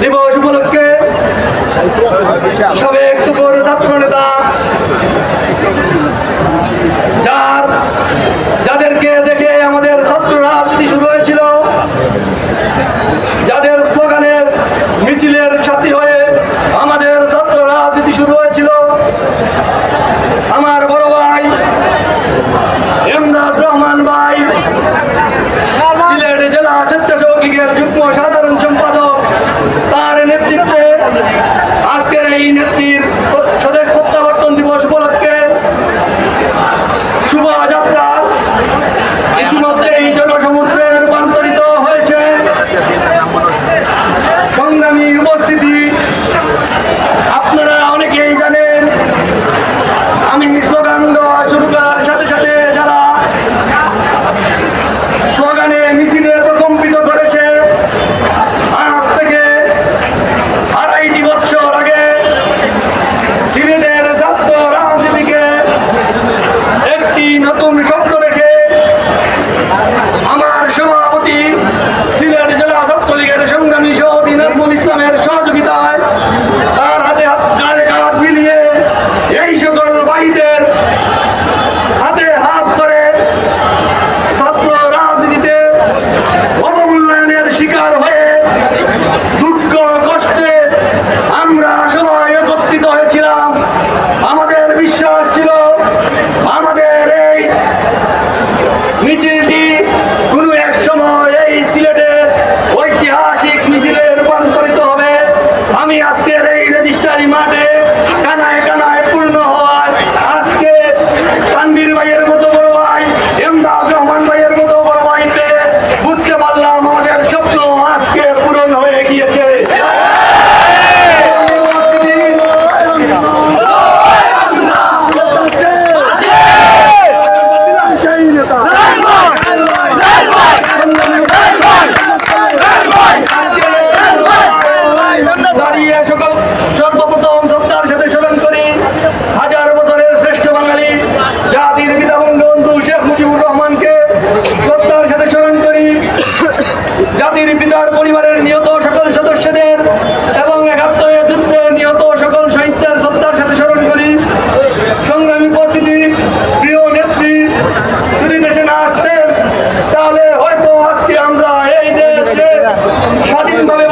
দিবস উপলক্ষে সবে একটু আমি আজকের স্বাধীনভাবে